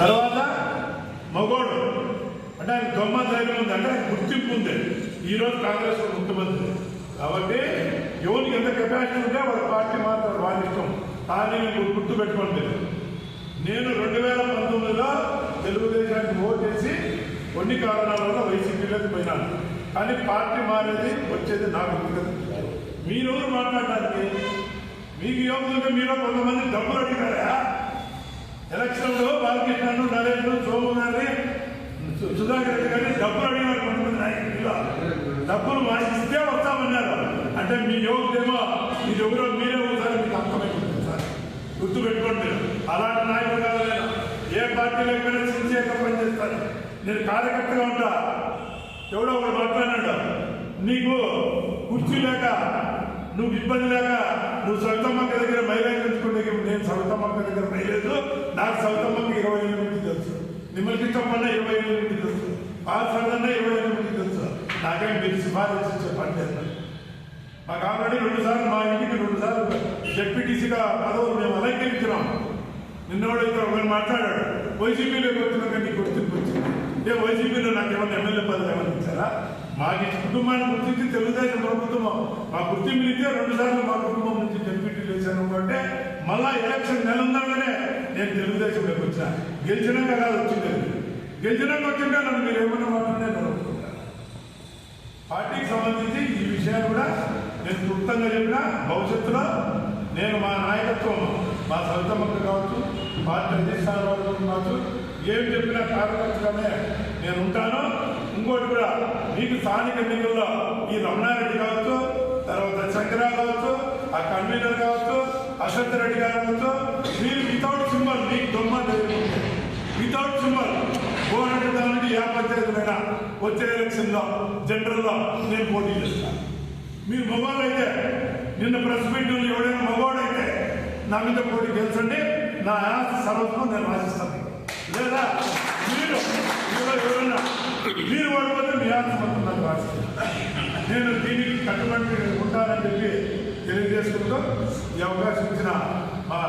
తర్వాత మగోడు. అంటే ఆయన దొమ్మ ధైర్యం ఉంది. అంటే ఆయన గుర్తింపు ఉంది. ఈరోజు కాంగ్రెస్ ముఖ్యమంత్రి. కాబట్టి ఎవరికి ఎంత కెపాసిటీ ఉంటే వాళ్ళ పార్టీ మాత్రం వాళ్ళ ఇష్టం. కానీ మీరు గుర్తు పెట్టుకోండి నేను రెండు వేల పంతొమ్మిదిలో తెలుగుదేశానికి ఓటేసి కొన్ని కారణాల వల్ల వైసీపీలోకి పోయినాను. కానీ పార్టీ మారేది వచ్చేది నాకు తెలియదు మీరు ఎవరు మాట్లాడడానికి? మీకు యోగులుగా మీరు కొంతమంది డబ్బులు అడిగారా? సుధాకర్ రెడ్డి గారిని డబ్బులు అడిగినారు కొంతమంది నాయకులు డబ్బులు వారికి ఇస్తే వస్తామన్నారు. అంటే మీ యోగులేమో మీరు ఎవరో మీరే ఉంటారు మీకు అర్థమైపోతుంది సార్. గుర్తు పెట్టుకోండి అలాంటి నాయకుడు కాదు ఏ పార్టీలో అయినా సిన్సియర్గా పనిచేస్తాను నేను కార్యకర్తగా ఉంటా. ఎవడో ఒకడు మాట్లాడినాడు. నీకు కుర్చీ లేక నువ్వు ఇబ్బంది లేక నువ్వు సవితమ్మక్క దగ్గర మైలేజ్ పెంచుకునే నేను సవితమ్మక్క దగ్గర మైలేదు నాకు సవితమ్మక్క ఇరవై ఎనిమిది తెలుసు. మిమ్మల్ని చెప్పండి ఇరవై ఎనిమిది తెలుసు పాస్ ఇరవై ఐదు ఎనిమిది తెలుసు నాకేం మీరు సిఫారసు చెప్పండి మాకు ఆల్రెడీ రెండు సార్లు మా ఇంటికి రెండు సార్లు జెడ్పీటీసీగా పదవులు మేము అలంకరించినాం. నిన్నోడైతే ఒకరు మాట్లాడాడు వైసీపీలోకి వచ్చినాక నీకు గుర్తింపు వచ్చింది. ఏ వైసీపీలో నాకు ఏమన్నా ఎమ్మెల్యే పదవి ఏమైనా ఇచ్చారా? మాకు కుటుంబాన్ని గుర్తించి తెలుగుదేశం ప్రభుత్వం మా గుర్తింపు ఇచ్చే రెండు సార్లు మా కుటుంబం నుంచి జడ్పీటీ చేశాను అంటే మళ్ళా ఎలక్షన్ నెల నేను తెలుగుదేశంలోకి వచ్చిన. గెలిచినాక కాదు వచ్చింది గెలిచినాక వచ్చింటే నన్ను మీరు ఏమన్నా మాట్లాడే పార్టీకి సంబంధించి ఈ విషయాలు కూడా నేను క్లుప్తంగా చెప్పిన. భవిష్యత్తులో నేను మా నాయకత్వం మా సొంతమ్మకు కావచ్చు పార్టీ అధ్యక్షాల కావచ్చు ఏం చెప్పినా కార్యకర్తగానే నేను ఉంటాను. ఇంకోటి కూడా మీకు స్థానిక ఎన్నికల్లో ఈ రమణారెడ్డి కావచ్చు తర్వాత శంకరా కావచ్చు ఆ కన్వీనర్ కావచ్చు అశ్వత్ రెడ్డి గారు కావచ్చు సింబల్ వితౌట్ సింబల్ పోరాట దానికి ఏ పంచాయతీలైనా వచ్చే ఎలక్షన్లో జనరల్లో నేను పోటీ చేస్తాను మీరు మొబైల్ అయితే నిన్న ప్రెస్ మీట్ ఎవడైనా మగవాడు అయితే నా మీద పోటీ గెలిచండి నా యాస సర్వత్వం నేను ఆశిస్తాను లేదా మీరు ఎవరైనా మీరు వాడిపోతే మీ యాస మొత్తం నాకు ఆశిస్తాను నేను దీనికి కట్టుబడి ఉంటానని చెప్పి తెలియజేసుకుంటూ ఈ అవకాశం ఇచ్చిన మా